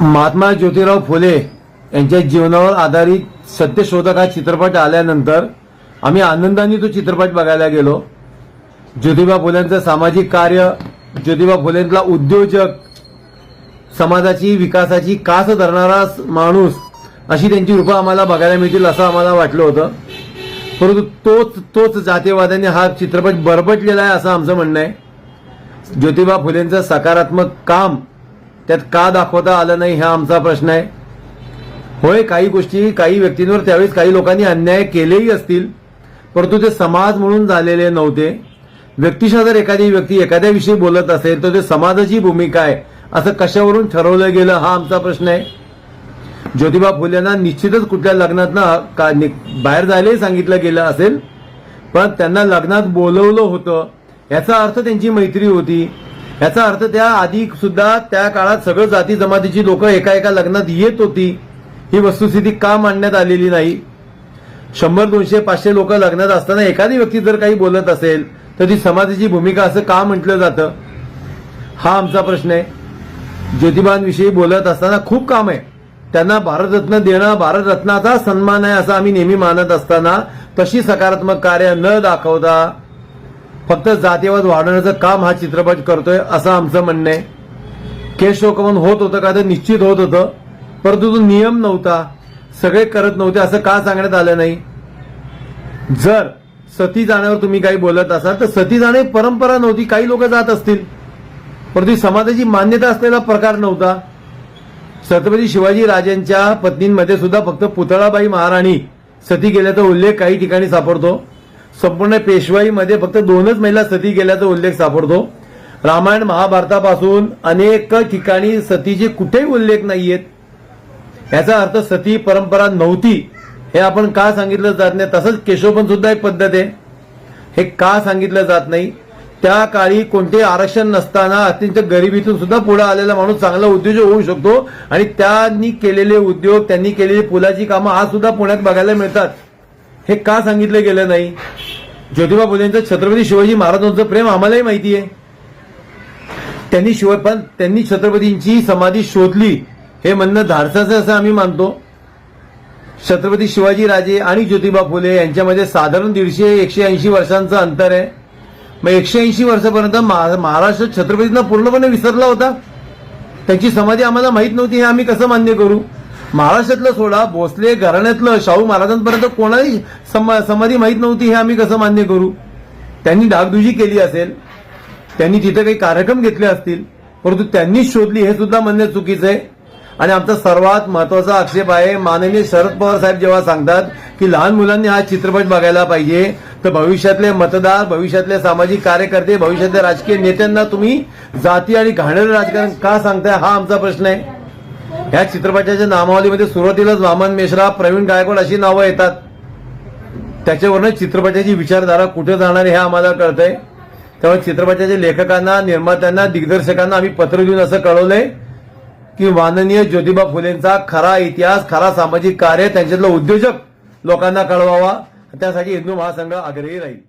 महात्मा ज्योतिराव फुले यांच्या जीवनावर आधारित सत्यशोधक हा चित्रपट आल्यानंतर आम्ही आनंदाने तो चित्रपट बघायला गेलो. ज्योतिबा फुलेंचं सामाजिक कार्य ज्योतिबा फुलेंतला उद्योजक समाजाची विकासाची कास धरणारा माणूस अशी त्यांची रूपं आम्हाला बघायला मिळतील असं आम्हाला वाटलं होतं. परंतु तोच तोच जातीयवादाने हा चित्रपट बरबटलेला आहे असं आमचं म्हणणं आहे. ज्योतिबा फुलेंचं सकारात्मक काम त्यात का दाखवता आलं नाही हा आमचा प्रश्न आहे. होय काही गोष्टी काही व्यक्तींवर त्यावेळेस काही लोकांनी अन्याय केलेही असतील परंतु ते समाज म्हणून झालेले नव्हते. व्यक्तिशः जर एखादी व्यक्ती एखाद्याविषयी बोलत असेल तर ते समाजाची भूमिका आहे असं कशावरून ठरवलं गेलं हा आमचा प्रश्न आहे. ज्योतिबा फुलेंना निश्चितच कुठल्या लग्नातनं का नि- बाहेर जायलाही सांगितलं गेलं असेल पण त्यांना लग्नात बोलवलं होतं. याचा अर्थ त्यांची मैत्री होती. याचा अर्थ त्या आधी सुद्धा त्या काळात सगळं जाती जमातीची लोक एका एका लग्नात येत होती. ही वस्तुस्थिती का मांडण्यात आलेली नाही? शंभर दोनशे पाचशे लोक लग्नात असताना एखादी व्यक्ती जर काही बोलत असेल तर ती समाजाची भूमिका असं का म्हटलं जातं? हा आमचा प्रश्न आहे. ज्योतिबांविषयी बोलत असताना खूप काम आहे. त्यांना भारतरत्न देणं भारतरत्नाचा सन्मान आहे असं आम्ही नेहमी मानत असताना तशी सकारात्मक कार्य न दाखवता फक्त जातीवाद वाढवण्याचं काम हा चित्रपट करतोय असं आमचं म्हणणं आहे. केस शोकमन होत होतं का तर निश्चित होत होतं परंतु तो नियम नव्हता सगळे करत नव्हते असं का सांगण्यात आलं नाही? जर सती जाण्यावर तुम्ही काही बोलत असाल तर सती जाणे परंपरा नव्हती काही लोक जात असतील. परंतु समाजाची मान्यता असलेला प्रकार नव्हता. छत्रपती शिवाजी राजांच्या पत्नींमध्ये सुद्धा फक्त पुतळाबाई महाराणी सती गेल्याचा उल्लेख काही ठिकाणी सापडतो. संपूर्ण पेशवाईमध्ये फक्त दोनच महिला सती गेल्याचा उल्लेख सापडतो. रामायण महाभारतापासून अनेक ठिकाणी सतीचे कुठेही उल्लेख नाहीयेत. याचा अर्थ सती परंपरा नव्हती हे आपण का सांगितलं जात नाही तसंच केशवपण सुद्धा एक पद्धत आहे. हे का सांगितलं जात नाही? त्या काळी कोणते आरक्षण नसताना अत्यंत गरिबीतून सुद्धा पुढे आलेला माणूस चांगला उद्योजक होऊ शकतो आणि त्यांनी केलेले उद्योग त्यांनी केलेली पुलाची कामं आज सुद्धा पुण्यात बघायला मिळतात. हे का सांगितलं गेलं नाही? ज्योतिबा फुलेंचं छत्रपती शिवाजी महाराजांचं प्रेम आम्हालाही माहिती आहे. त्यांनी शिवाय पण त्यांनी छत्रपतींची समाधी शोधली. हे म्हणणं धाडसाचं असं आम्ही मानतो. छत्रपती शिवाजी राजे आणि ज्योतिबा फुले यांच्यामध्ये साधारण दीडशे एकशे ऐंशी वर्षांचं अंतर आहे. मग एकशे ऐंशी वर्षापर्यंत महा- महाराष्ट्र छत्रपतींना पूर्णपणे विसरला होता. त्यांची समाधी आम्हाला माहीत नव्हती हे आम्ही कसं मान्य करू? महाराष्ट्रातलं सोडा भोसले घराण्यातलं शाहू महाराजांपर्यंत कोणाही समाधी माहीत नव्हती हे आम्ही कसं मान्य करू? त्यांनी डागदुजी केली असेल त्यांनी तिथे काही कार्यक्रम घेतले असतील परंतु त्यांनीच शोधली हे सुद्धा म्हणणे चुकीचं आहे. आणि आमचा सर्वात महत्त्वाचा आक्षेप आहे माननीय शरद पवार साहेब जेव्हा सांगतात की लहान मुलांनी हा चित्रपट बघायला पाहिजे तर भविष्यातले मतदार भविष्यातले सामाजिक कार्यकर्ते भविष्यातल्या राजकीय नेत्यांना तुम्ही जाती आणि घाणेरडं राजकारण का सांगताय हा आमचा प्रश्न आहे. या चित्रपटाच्या नामावलीमध्ये सुरुवातीलाच वामन मेश्रा प्रवीण गायकवाड अशी नावं येतात. त्याच्यावरनं चित्रपटाची विचारधारा कुठे जाणार हे आम्हाला कळतंय. त्यामुळे चित्रपटाच्या लेखकांना निर्मात्यांना दिग्दर्शकांना आम्ही पत्र लिहून असं कळवलंय की माननीय ज्योतिबा फुलेंचा खरा इतिहास खरा सामाजिक कार्य त्यांच्यातलं उद्योजक लोकांना कळवावा. त्यासाठी हिंदू महासंघ आग्रही राहील.